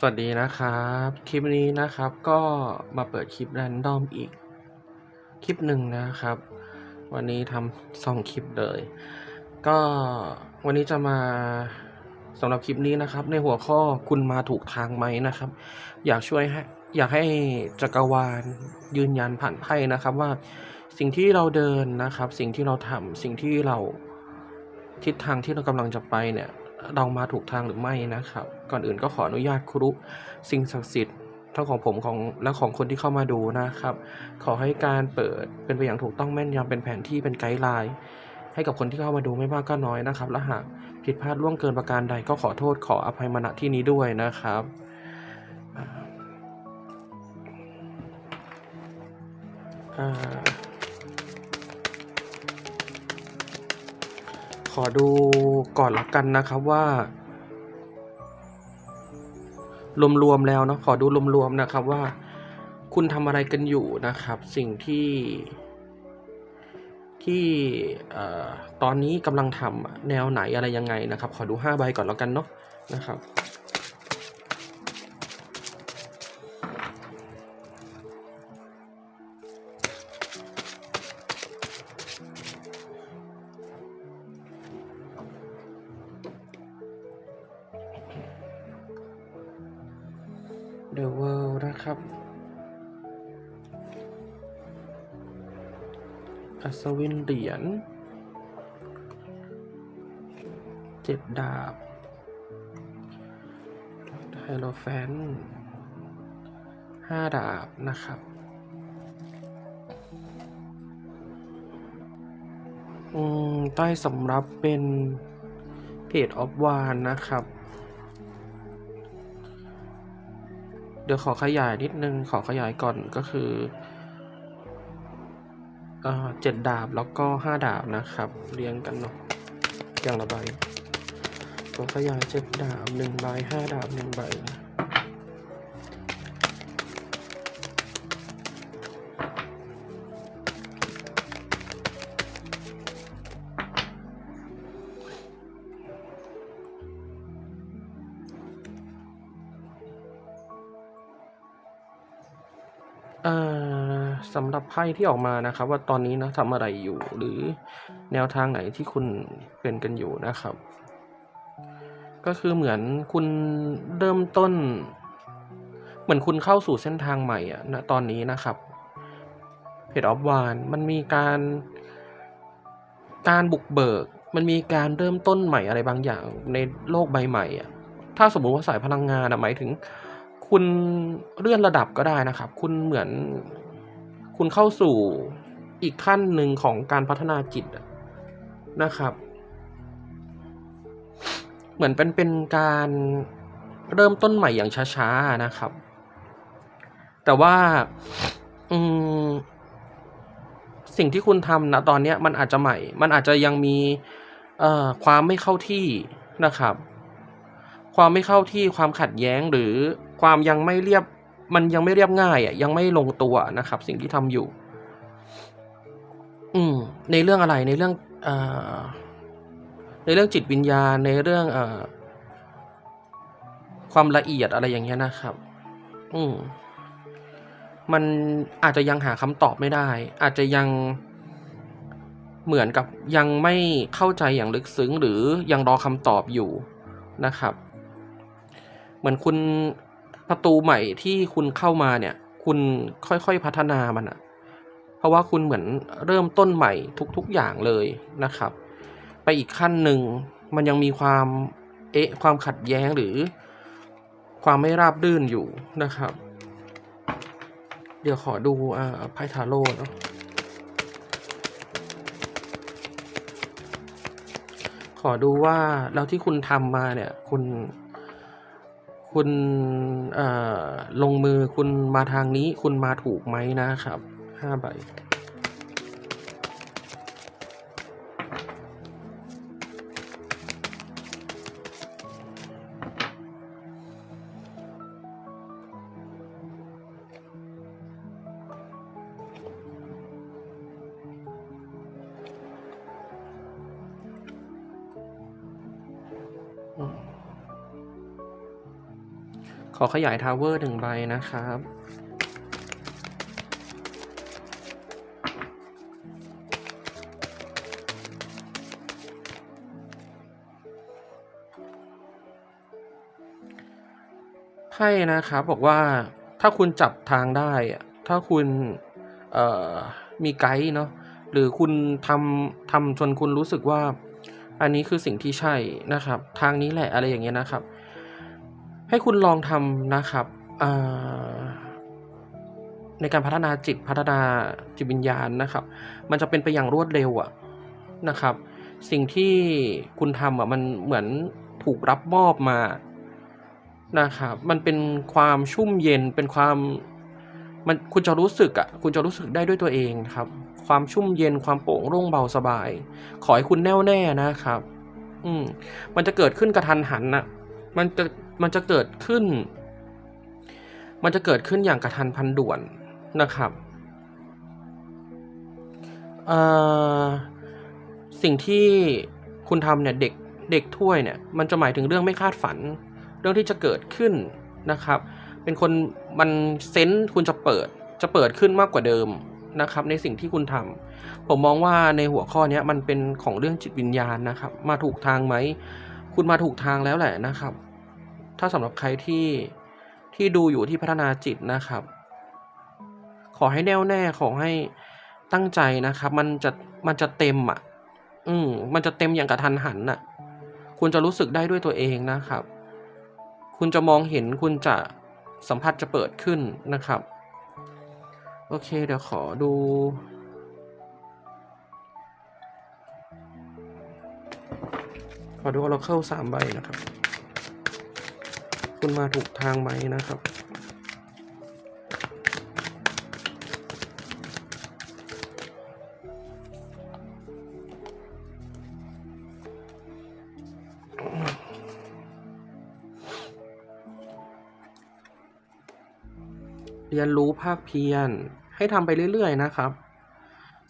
สวัสดีนะครับ คลิปนี้นะครับก็มาเปิดคลิปแรนดอมอีก คลิปหนึ่งนะครับ วันนี้ทำสองคลิปเลย ก็วันนี้จะมาสำหรับคลิปนี้นะครับ ในหัวข้อคุณมาถูกทางไหมนะครับ อยากช่วยให้อยากให้จักรวาลยืนยันผ่านไพ่นะครับว่าสิ่งที่เราเดินนะครับ สิ่งที่เราทำสิ่งที่เราทิศทางที่เรากำลังจะไปเนี่ย เรามาถูกทางหรือไม่นะครับ ก่อนอื่นก็ขออนุญาตครุสิ่งศักดิ์สิทธิ์ทั้งของผมของและของคนที่เข้ามาดูนะครับ ขอให้การเปิดเป็นไปอย่างถูกต้องแม่นยำเป็นแผนที่เป็นไกด์ไลน์ให้กับคนที่เข้ามาดูไม่มากก็น้อยนะครับ และหากผิดพลาดล่วงเกินประการใดก็ขอโทษขออภัยมาณที่นี้ด้วยนะครับอ่า อ่าขอดูก่อนละกันนะครับว่า รวมๆแล้วเนาะขอดูรวมๆนะครับว่า คุณทำอะไรกันอยู่นะครับ สิ่งที่ที่ตอนนี้กำลังทำแนวไหนอะไรยังไงนะครับ ขอดู5ใบก่อนแล้วกันเนาะนะครับ อัศวินเหรียญเจ็ดดาบไฮโลแฟนห้าดาบนะครับใต้สำรับเป็นเพจออฟวานนะครับ เดี๋ยวขอขยายนิดนึง ขอขยายก่อนก็คือ เจ็ดดาบแล้วก็ห้าดาบนะครับ เรียงกันเนาะอย่างละใบขอขยายเจ็ดดาบหนึ่งใบห้าดาบหนึ่งใบอ่อ สำหรับไพ่ที่ออกมานะครับ ว่าตอนนี้นะทำอะไรอยู่ หรือแนวทางไหนที่คุณเป็นกันอยู่นะครับ ก็คือเหมือนคุณเริ่มต้น เหมือนคุณเข้าสู่เส้นทางใหม่อะณตอนนี้นะครับเพจออฟวานมันมีการการบุกเบิก มันมีการเริ่มต้นใหม่อะไรบางอย่างในโลกใบใหม่อะถ้าสมมติว่าสายพลังงานอะหมายถึงคุณเลื่อนระดับก็ได้นะครับ คุณเหมือน คุณเข้าสู่อีกขั้นหนึ่งของการพัฒนาจิตนะครับ เหมือนเป็นเป็นการเริ่มต้นใหม่อย่างช้าๆนะครับ แต่ว่าอืมสิ่งที่คุณทำนะตอนนี้มันอาจจะใหม่ มันอาจจะยังมีเอ่อความไม่เข้าที่นะครับ ความไม่เข้าที่ความขัดแย้งหรือความยังไม่เรียบ มันยังไม่เรียบง่ายอะยังไม่ลงตัวนะครับ สิ่งที่ทำอยู่ อืม ในเรื่องอะไรในเรื่องอ่อในเรื่องจิตวิญญาณ ในเรื่องอ่อความละเอียดอะไรอย่างเงี้ยนะครับ อืมมันอาจจะยังหาคำตอบไม่ได้ อาจจะยังเหมือนกับยังไม่เข้าใจอย่างลึกซึ้งหรือยังรอคำตอบอยู่นะครับ เหมือนคุณ ประตูใหม่ที่คุณเข้ามาเนี่ย คุณค่อยๆพัฒนามันอะเพราะว่าคุณเหมือนเริ่มต้นใหม่ทุกๆอย่างเลยนะครับ ไปอีกขั้นหนึ่งมันยังมีความเอ๊ะความขัดแย้งหรือ ความไม่ราบรื่นอยู่นะครับ เดี๋ยวขอดูอ่าไพ่ทาโร่เนาะขอดูว่าแล้วที่คุณทำมาเนี่ย คุณ คุณลงมือคุณมาทางนี้ คุณมาถูกไหมนะครับห้าใบ ขอขยายทาวเวอร์หนึ่งใบนะครับ ไพ่นะครับบอกว่าถ้าคุณจับทางได้อะถ้าคุณมีไกด์เนาะหรือคุณทำทำจนคุณรู้สึกว่า อันนี้คือสิ่งที่ใช่นะครับ ทางนี้แหละอะไรอย่างเงี้ยนะครับ ให้คุณลองทำนะครับในการพัฒนาจิตพัฒนาจิตวิญญาณนะครับ มันจะเป็นไปอย่างรวดเร็วอะนะครับ สิ่งที่คุณทำอะมันเหมือนถูกรับมอบมานะครับ มันเป็นความชุ่มเย็นเป็นความมันคุณจะรู้สึกอะ่ะคุณจะรู้สึกได้ด้วยตัวเองครับ ความชุ่มเย็นความโปร่งโล่งเบาสบาย ขอให้คุณแน่วแน่นะครับ อืมมันจะเกิดขึ้นกระทันหันน่ะมันจะ มันจะเกิดขึ้น มันจะเกิดขึ้นอย่างกระทันพันด่วนนะครับสิ่งที่คุณทำเนี่ยเด็กเด็กถ้วยเนี่ยมันจะหมายถึงเรื่องไม่คาดฝัน เรื่องที่จะเกิดขึ้นนะครับ เป็นคนมันเซนส์คุณจะเปิดจะเปิดขึ้นมากกว่าเดิมนะครับ ในสิ่งที่คุณทำผมมองว่าในหัวข้อนี้มันเป็นของเรื่องจิตวิญญาณนะครับ มาถูกทางไหม คุณมาถูกทางแล้วแหละนะครับ ถ้าสำหรับใครที่ที่ดูอยู่ที่พัฒนาจิตนะครับ ขอให้แน่วแน่ขอให้ตั้งใจนะครับ มันจะมันจะเต็มอะ อืมมันจะเต็มอย่างกระทันหันน่ะ คุณจะรู้สึกได้ด้วยตัวเองนะครับ คุณจะมองเห็นคุณจะสัมผัสจะเปิดขึ้นนะครับ โอเค เดี๋ยวขอดูขอดู Oracle สามใบนะครับ คุณมาถูกทางไหมนะครับ เรียนรู้ภาคเพียรให้ทำไปเรื่อย ๆ นะครับ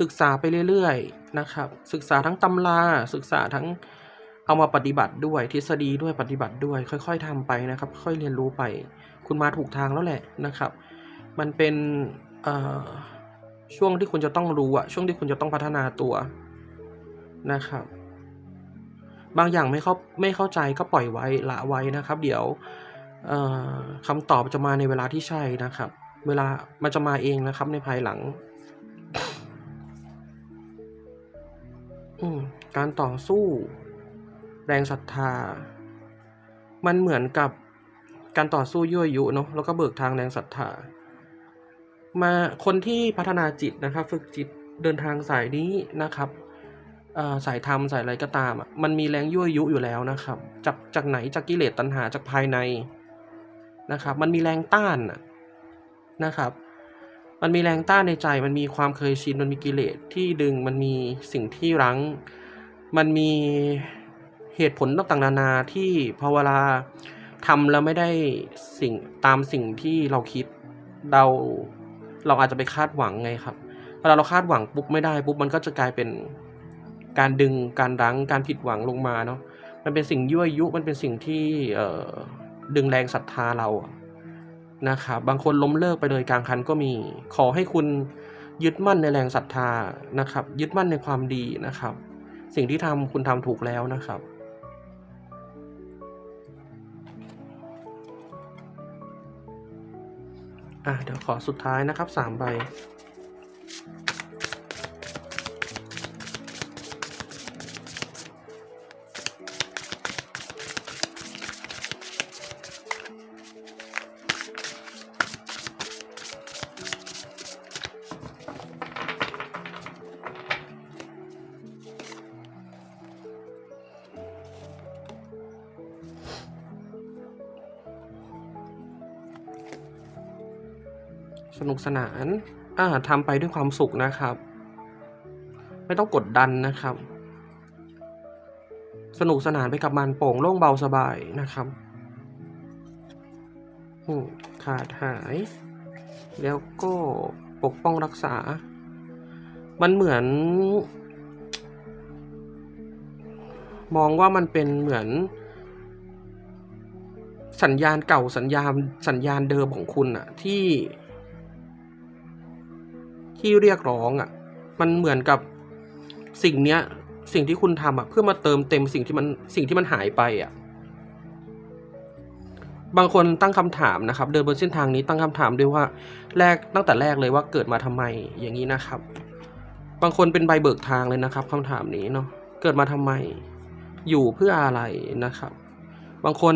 ศึกษาไปเรื่อย ๆ นะครับ ศึกษาทั้งตำราศึกษาทั้ง เอามาปฏิบัติด้วยทฤษฎีด้วยปฏิบัติด้วย ค่อย ๆทำไปนะครับ ค่อยเรียนรู้ไป คุณมาถูกทางแล้วแหละนะครับ มันเป็นช่วงที่คุณจะต้องรู้อะช่วงที่คุณจะต้องพัฒนาตัวนะครับ บางอย่างไม่เข้าไม่เข้าใจก็ปล่อยไว้ละไว้นะครับ เดี๋ยวเอ่อคำตอบจะมาในเวลาที่ใช่นะครับ เวลามันจะมาเองนะครับ ในภายหลังการต่อสู้ แรงศรัทธา มันเหมือนกับการต่อสู้ยั่วยุเนาะแล้วก็เบิกทางแรงศรัทธา มาคนที่พัฒนาจิตนะครับ ฝึกจิตเดินทางสายนี้นะครับสายธรรมสายอะไรก็ตามอะมันมีแรงยั่วยุอยู่แล้วนะครับ จากจากไหนจากกิเลสตัณหาจากภายในนะครับ มันมีแรงต้านนะครับ มันมีแรงต้านในใจ มันมีความเคยชินมันมีกิเลสที่ดึงมันมีสิ่งที่รั้ง มันมี เหตุผลต่างๆนานาที่พอเวลาทำแล้วไม่ได้สิ่งตามสิ่งที่เราคิดเราเราอาจจะไปคาดหวังไงครับเวลาเราคาดหวังปุ๊บไม่ได้ปุ๊บมันก็จะกลายเป็นการดึงการรั้งการผิดหวังลงมาเนาะมันเป็นสิ่งยั่วยุมันเป็นสิ่งที่ดึงแรงศรัทธาเราอะนะครับบางคนล้มเลิกไปเลยกลางคันก็มี ขอให้คุณยึดมั่นในแรงศรัทธานะครับ ยึดมั่นในความดีนะครับ สิ่งที่ทำคุณทำถูกแล้วนะครับ อะเดี๋ยวขอสุดท้ายนะครับสามใบ นุกสนานอ่าทำไปด้วยความสุขนะครับ ไม่ต้องกดดันนะครับ สนุกสนานไปกับมันโปร่งโล่งเบาสบายนะครับขาดหาย แล้วก็ปกป้องรักษา มันเหมือน มองว่ามันเป็นเหมือน สัญญาณเก่าสัญญาณสัญญาณเดิมของคุณอะที่ ที่เรียกร้องอะมันเหมือนกับสิ่งเนี้ย สิ่งที่คุณทำอะเพื่อมาเติมเต็มสิ่งที่มันสิ่งที่มันหายไปอะ บางคนตั้งคำถามนะครับ เดินบนเส้นทางนี้ตั้งคำถามด้วยว่าแรกตั้งแต่แรกเลยว่าเกิดมาทำไมอย่างนี้นะครับ บางคนเป็นใบเบิกทางเลยนะครับคำถามนี้เนาะเกิดมาทำไม อยู่เพื่ออะไรนะครับ บางคน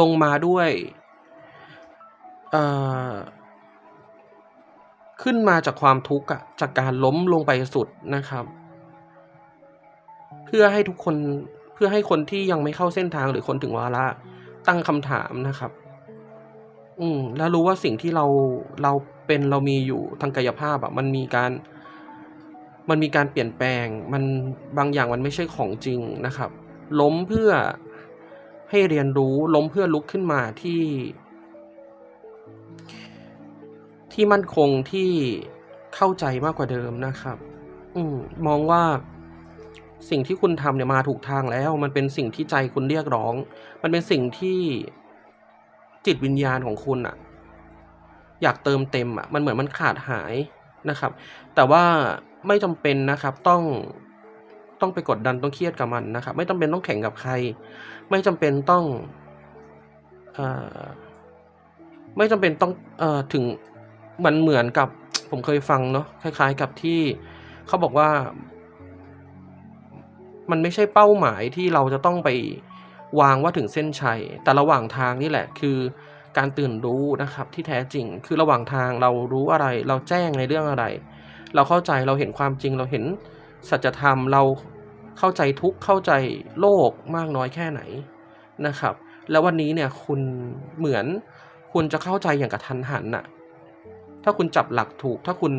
ลงมาด้วย เอ่อ ขึ้นมาจากความทุกข์อะจากการล้มลงไปสุดนะครับ เพื่อให้ทุกคนเพื่อให้คนที่ยังไม่เข้าเส้นทางหรือคนถึงวาระตั้งคำถามนะครับ อืมแล้วรู้ว่าสิ่งที่เราเราเป็นเรามีอยู่ทางกายภาพอะมันมีการ มันมีการเปลี่ยนแปลง มันบางอย่างมันไม่ใช่ของจริงนะครับ ล้มเพื่อให้เรียนรู้ล้มเพื่อลุกขึ้นมาที่ ที่มั่นคงที่เข้าใจมากกว่าเดิมนะครับ อืมมองว่าสิ่งที่คุณทำเนี่ยมาถูกทางแล้ว มันเป็นสิ่งที่ใจคุณเรียกร้อง มันเป็นสิ่งที่จิตวิญญาณของคุณอะอยากเติมเต็มอะมันเหมือนมันขาดหายนะครับ แต่ว่าไม่จำเป็นนะครับต้องต้องไปกดดันต้องเครียดกับมันนะครับ ไม่จำเป็นต้องแข่งกับใคร ไม่จำเป็นต้องอไม่จำเป็นต้องอถึง มันเหมือนกับผมเคยฟังเนาะคล้าย ๆ กับที่เขาบอกว่า มันไม่ใช่เป้าหมายที่เราจะต้องไปวางว่าถึงเส้นชัย แต่ระหว่างทางนี่แหละ คือการตื่นรู้นะครับ ที่แท้จริง คือระหว่างทางเรารู้อะไร เราแจ้งในเรื่องอะไร เราเข้าใจเราเห็นความจริง เราเห็นสัจธรรมเราเข้าใจทุกเข้าใจโลกมากน้อยแค่ไหนนะครับ แล้ววันนี้เนี่ยคุณเหมือนคุณจะเข้าใจอย่างกระทันหันน่ะ ถ้าคุณจับหลักถูก ถ้าคุณ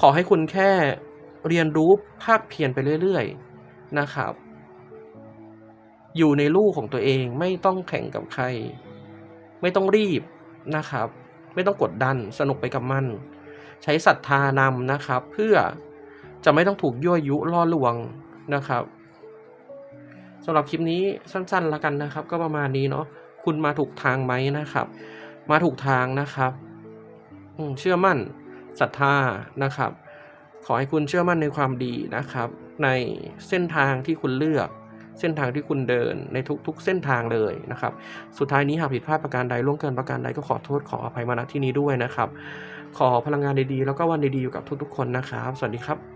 ขอให้คุณแค่เรียนรู้ภาคเพียรไปเรื่อยๆนะครับ อยู่ในลู่ของตัวเองไม่ต้องแข่งกับใคร ไม่ต้องรีบนะครับ ไม่ต้องกดดันสนุกไปกับมัน ใช้ศรัทธานำนะครับ เพื่อจะไม่ต้องถูกยั่วยุล่อลวงนะครับสำหรับคลิปนี้สั้นๆแล้วกันนะครับ ก็ประมาณนี้เนาะคุณมาถูกทางไหมนะครับ มาถูกทางนะครับ เชื่อมั่นศรัทธานะครับ ขอให้คุณเชื่อมั่นในความดีนะครับ ในเส้นทางที่คุณเลือกเส้นทางที่คุณเดินในทุกๆ เส้นทางเลยนะครับ สุดท้ายนี้หากผิดพลาดประการใดล่วงเกินประการใดก็ขอโทษขออภัยมาณที่นี้ด้วยนะครับ ขอพลังงานดีๆ แล้วก็วันดีๆอยู่กับทุกๆ คนนะครับ สวัสดีครับ